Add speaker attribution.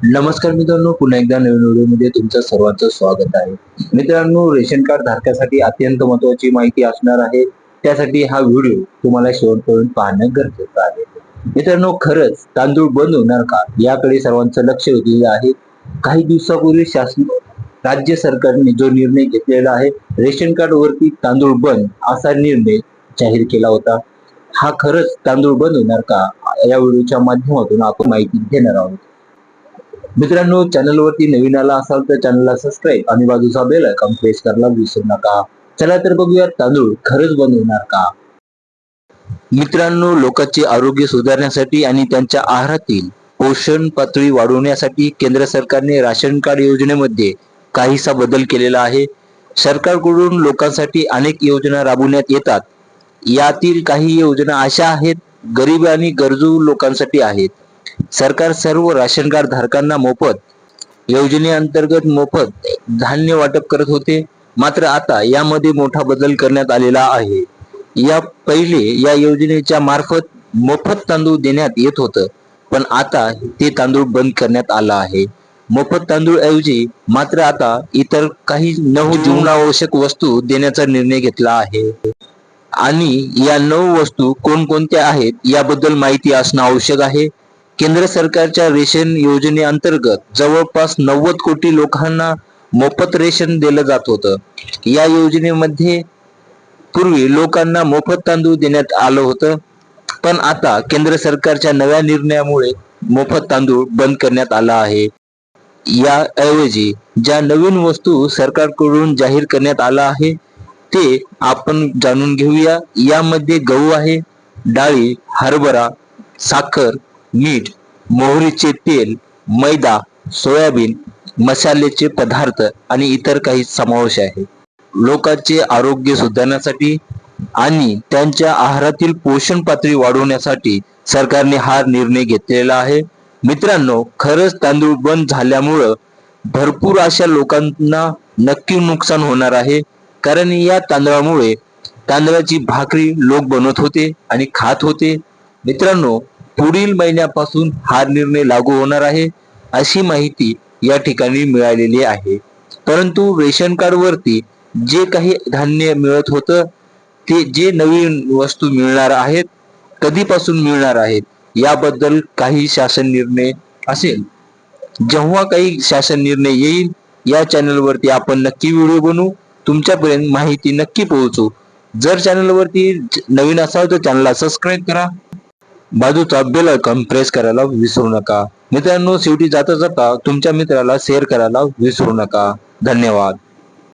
Speaker 1: नमस्कार मित्रांनो पुन्हा एकदा नवीन व्हिडिओमध्ये तुमचं सर्वांचं स्वागत आहे. मित्रांनो रेशन कार्ड धारकासाठी अत्यंत महत्वाची माहिती असणार आहे. त्यासाठी हा व्हिडिओ तुम्हाला शेवटपर्यंत पाहणं गरजेचं आहे. मित्रांनो खरंच तांदूळ बंद होणार का? याकडे सर्वांचं लक्ष वेधलेलं आहे. काही दिवसापूर्वी शासन राज्य सरकारने जो निर्णय घेतलेला आहे रेशन कार्ड वरती तांदूळ बंद असा निर्णय जाहीर केला होता. हा खरंच तांदूळ बंद होणार का? या व्हिडिओच्या माध्यमातून आपण माहिती घेणार आहोत. मित्रांनो चॅनलवरती नवीन आला असाल तर चॅनलला सबस्क्राईब आणि बाजूचा बेल आयकॉन प्रेस करायला विसरू नका. चला तर बघूया तांदूळ खरंच बनवणार का? मित्रांनो लोकांचे आरोग्य सुधारण्यासाठी आणि त्यांच्या आहारातील पोषण पातळी वाढवण्यासाठी केंद्र सरकारने राशन कार्ड योजनेमध्ये काहीसा बदल केलेला आहे. सरकारकडून लोकांसाठी अनेक योजना राबवण्यात येतात. यातील काही योजना अशा आहेत गरीब आणि गरजू लोकांसाठी आहेत. सरकार सर्व राशन कार्ड धारकांना मोफत योजनेअंतर्गत मोफत धान्य वाटप करत होते. मात्र आता यामध्ये मोठा बदल करण्यात आलेला आहे. या पहिले या योजनेच्या मार्फत मोफत तांदूळ देण्यात येत होतं पण आता ते तांदूळ बंद करण्यात आलं आहे. मोफत तांदूळ ऐवजी मात्र आता इतर काही नऊ जीवनावश्यक वस्तू देण्याचा निर्णय घेतला आहे. आणि या नऊ वस्तू कोणकोणत्या आहेत याबद्दल माहिती असणं आवश्यक आहे. केंद्र सरकारच्या रेशन योजनेअंतर्गत जवळपास नव्वद कोटी लोकांना मोफत रेशन दिलं जात होतं. या योजनेमध्ये पूर्वी लोकांना मोफत तांदूळ देण्यात आलं होतं. पण आता केंद्र सरकारच्या नव्या निर्णयामुळे मोफत तांदूळ बंद करण्यात आला आहे. याऐवजी ज्या नवीन वस्तू सरकारकडून जाहीर करण्यात आला आहे ते आपण जाणून घेऊया. यामध्ये गहू आहे डाळी हरभरा साखर मीठ मोहरीचे तेल मैदा सोयाबीन मसाल्याचे पदार्थ आणि इतर काही समावेश आहे. लोकांचे आरोग्य सुधारण्यासाठी आणि त्यांच्या आहारातील पोषण पातळी वाढवण्यासाठी सरकारने हा निर्णय घेतलेला आहे. मित्रांनो खरंच तांदूळ बंद झाल्यामुळं भरपूर अशा लोकांना नक्की नुकसान होणार आहे. कारण या तांदळामुळे तांदळाची भाकरी लोक बनवत होते आणि खात होते. मित्रांनो पुढील महिन्यापासून हा निर्णय लागू होणार आहे अशी माहिती या ठिकाणी मिळालेली आहे. परंतु रेशन कार्ड वरती जे काही धान्य मिळत होतं ते जे नवीन वस्तू मिळणार आहेत कधीपासून मिळणार आहेत याबद्दल काही शासन निर्णय असेल. जेव्हा काही शासन निर्णय येईल या चॅनलवरती आपण नक्की व्हिडिओ बनवू तुमच्यापर्यंत माहिती नक्की पोहोचू. जर चॅनलवरती नवीन असाल तर चॅनलला सबस्क्राईब करा बाजूचा बेल आयकॉन प्रेस करायला विसरू नका. मित्रांनो शेवटी जाता जाता तुमच्या मित्राला शेअर करायला विसरू नका. धन्यवाद.